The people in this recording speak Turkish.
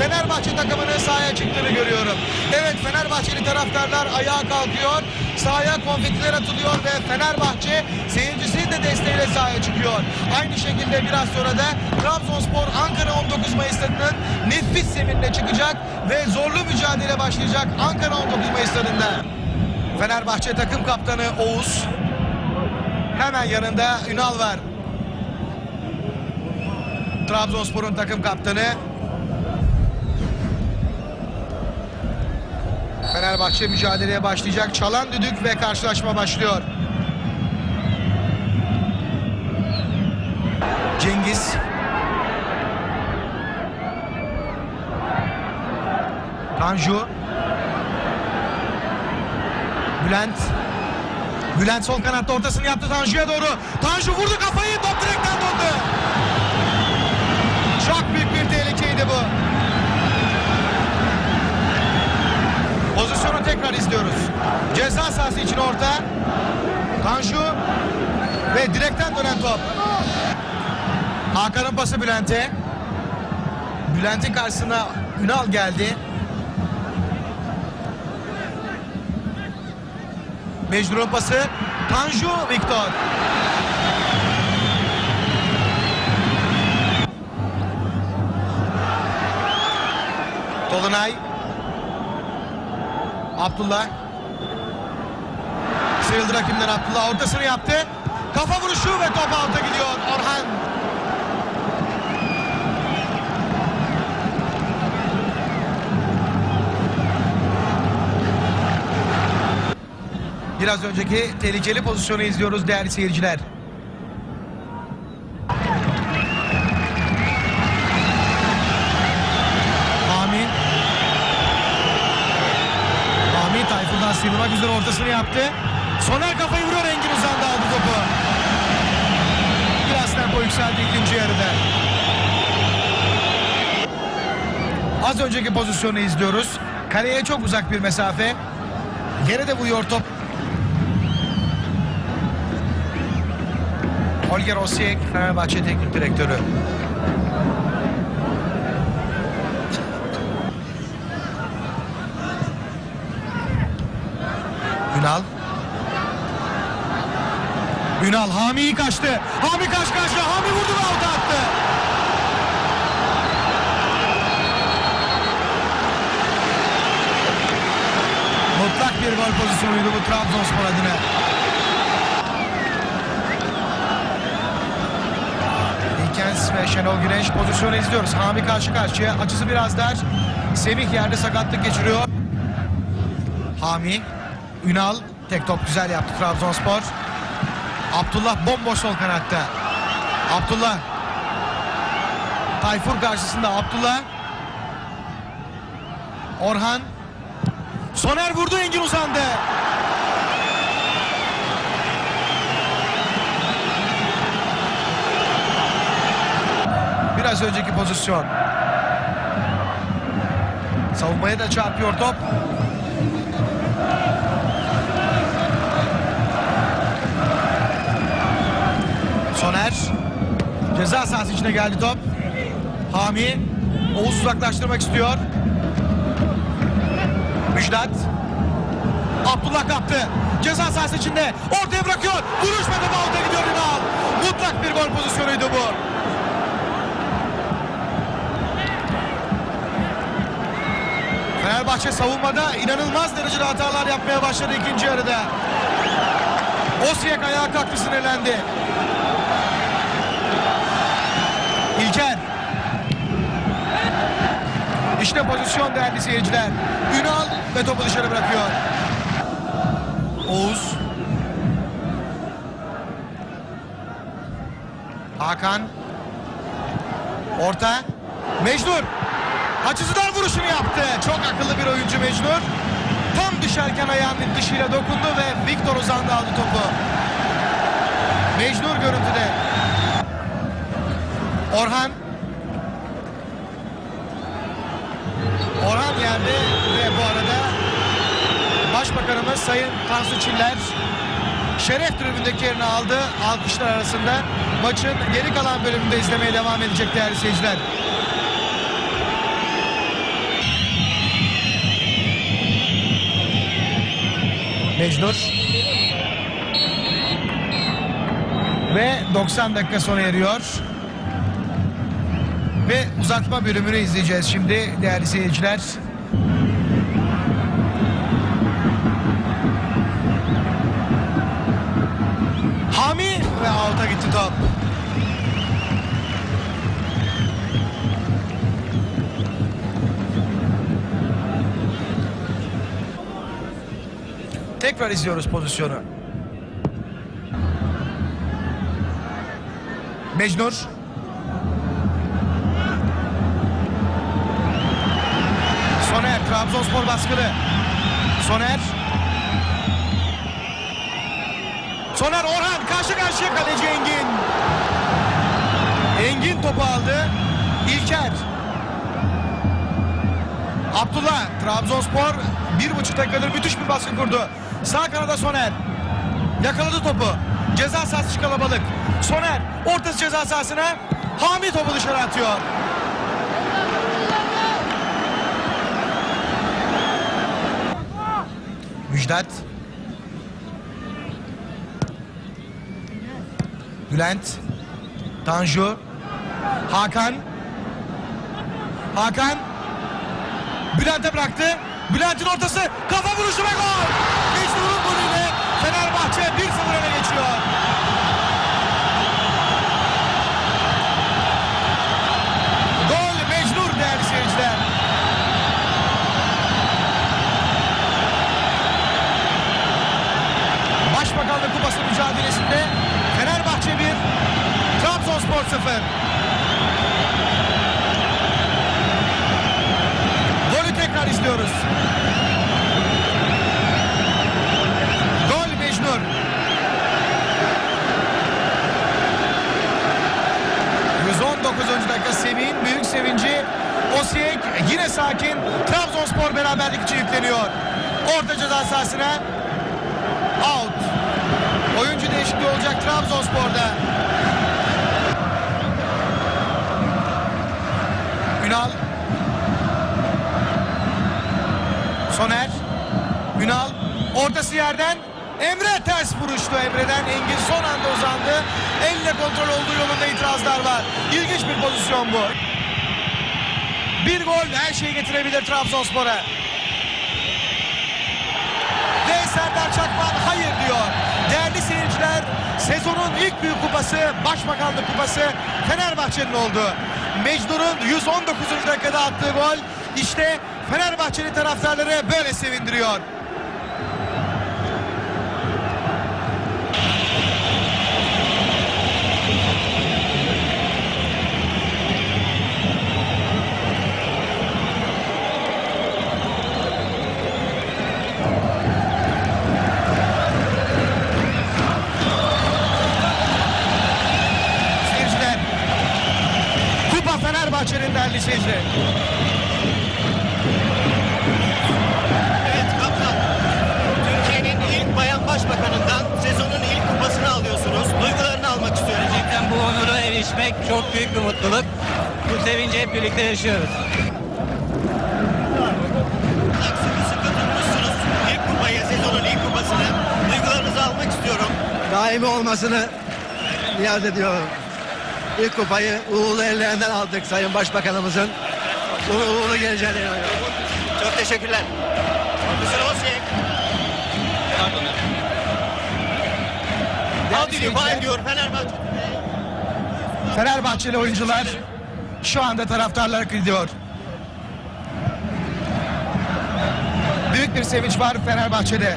Fenerbahçe takımının sahaya çıktığını görüyorum. Evet Fenerbahçeli taraftarlar ayağa kalkıyor. Sahaya konfetiler atılıyor ve Fenerbahçe seyircisinin de desteğiyle sahaya çıkıyor. Aynı şekilde biraz sonra da Trabzonspor Ankara 19 Mayıs nefis zeminine çıkacak ve zorlu mücadele başlayacak Ankara 19 Mayıs. Fenerbahçe takım kaptanı Oğuz. Hemen yanında Ünal var. Trabzonspor'un takım kaptanı. Fenerbahçe mücadeleye başlayacak. Çalan düdük ve karşılaşma başlıyor. Cengiz. Tanju. Bülent. Bülent sol kanatta ortasını yaptı Tanju'ya doğru. Tanju vurdu kafayı top direkten döndü. Pozisyonu tekrar izliyoruz. Ceza sahası için orta. Tanju ve direkten dönen top. Hakan'ın pası Bülent'e. Bülent'in karşısına Ünal geldi. Mecnun'un pası. Tanju Victor. Tolunay. Abdullah. Sıyrıldı rakimden Abdullah. Ortasını yaptı. Kafa vuruşu ve top alta gidiyor. Orhan. Biraz önceki tehlikeli pozisyonu izliyoruz değerli seyirciler. Tayfun'dan sıyrılmak üzere ortasını yaptı. Soner kafayı vuruyor Engin uzandı aldı topu. Biraz tempo yükseldi ikinci yarıda. Az önceki pozisyonu izliyoruz. Kaleye çok uzak bir mesafe. Yere de vuruyor top. Holger Osijek, Fenerbahçe Teknik Direktörü. Ünal. Ünal Hami'yi kaçtı. Hami kaç kaçtı. Hami vurdu ve alta attı. Mutlak bir gol pozisyonuydu bu Trabzonspor adına. Dinkens ve Şenol Güneş pozisyonu izliyoruz. Hami karşı karşıya. Açısı biraz dar. Semih yerde sakatlık geçiriyor. Hami. Ünal. Tek top güzel yaptı Trabzonspor. Abdullah bomboş sol kanatta. Abdullah. Tayfur karşısında Abdullah. Orhan. Soner vurdu Engin uzandı. Biraz önceki pozisyon. Savunmaya da çarpıyor top. Soner. Ceza sahası içine geldi top. Hami. Oğuz uzaklaştırmak istiyor. Müjdat. Abdullah kaptı. Ceza sahası içinde. Ortaya bırakıyor. Vuruş ve alta gidiyor Ünal. Mutlak bir gol pozisyonuydu bu. Fenerbahçe savunmada inanılmaz derecede hatalar yapmaya başladı ikinci yarıda. Osijek ayağa kalktı sinirlendi. İlker. İşte pozisyon değerli seyirciler. Ünal ve topu dışarı bırakıyor. Oğuz. Hakan. Orta. Mecnun. Açısı dar vuruşunu yaptı. Çok akıllı bir oyuncu Mecnun. Tam düşerken ayağının dışıyla dokundu ve Victor uzandı aldı topu. Mecnun görüntüde. Orhan. Orhan geldi ve bu arada Başbakanımız Sayın Tansu Çiller şeref tribündeki yerini aldı. Alkışlar arasında maçın geri kalan bölümünde izlemeye devam edecek değerli seyirciler. Mecnur. Ve 90 dakika sona eriyor. Ve uzatma bölümünü izleyeceğiz şimdi değerli seyirciler. Hami ve alta gitti top. Tekrar izliyoruz pozisyonu. Mecnur. Trabzonspor baskılı. Soner. Soner Orhan karşı karşıya kaleci Engin. Engin topu aldı. İlker. Abdullah Trabzonspor bir buçuk dakikadır müthiş bir baskı kurdu. Sağ kanada Soner. Yakaladı topu. Ceza sahası kalabalık. Soner ortası ceza sahasına. Hami topu dışarı atıyor. Müjdat. Bülent. Tanju. Hakan. Hakan. Bülent'e bıraktı. Bülent'in ortası kafa vuruşu ve gol. Mecnun'un golüyle Fenerbahçe 1-0 öne geçiyor. Gol Mecnun değerli seyirciler. Başbakanlık Kupası mücadelesinde Fenerbahçe 1, Trabzonspor 0. Golü tekrar izliyoruz. Gol Mecnun. ...119. dakika Semih'in büyük sevinci... ...Osiyek yine sakin... ...Trabzonspor beraberlik için yükleniyor. Orta ceza sahasına... ...out. Oyuncu değişikliği olacak Trabzonspor'da. Ünal. Soner. Ünal ortası yerden. Emre ters vuruştu Emre'den. Engin son anda uzandı. Elle kontrol olduğu yolunda itirazlar var. İlginç bir pozisyon bu. Bir gol her şeyi getirebilir Trabzonspor'a. Ve Serdar Çakman sezonun ilk büyük kupası Başbakanlık Kupası Fenerbahçe'nin oldu Mecnun'un 119. dakikada attığı gol işte Fenerbahçeli taraftarları böyle sevindiriyor. Fenerbahçe'nin değerli seyirciler. Evet kaptan. Türkiye'nin ilk bayan başbakanından sezonun ilk kupasını alıyorsunuz. Duygularını almak istiyorum. Gerçekten bu onura erişmek çok büyük bir mutluluk. Bu sevinci hep birlikte yaşıyoruz. Sıkı sıkı tutmuşsunuz ilk kupayı, sezonun ilk kupasını. Duygularınızı almak istiyorum. daimi olmasını niyaz ediyorum. İlk kupayı uğurlu ellerinden aldık Sayın Başbakanımızın. Bunu uğurlu geleceğine inanıyorum. Çok teşekkürler. Osiyek. How did you find your Fenerbahçe? Fenerbahçeli oyuncular şu anda taraftarlar gidiyor. Büyük bir sevinç var Fenerbahçe'de.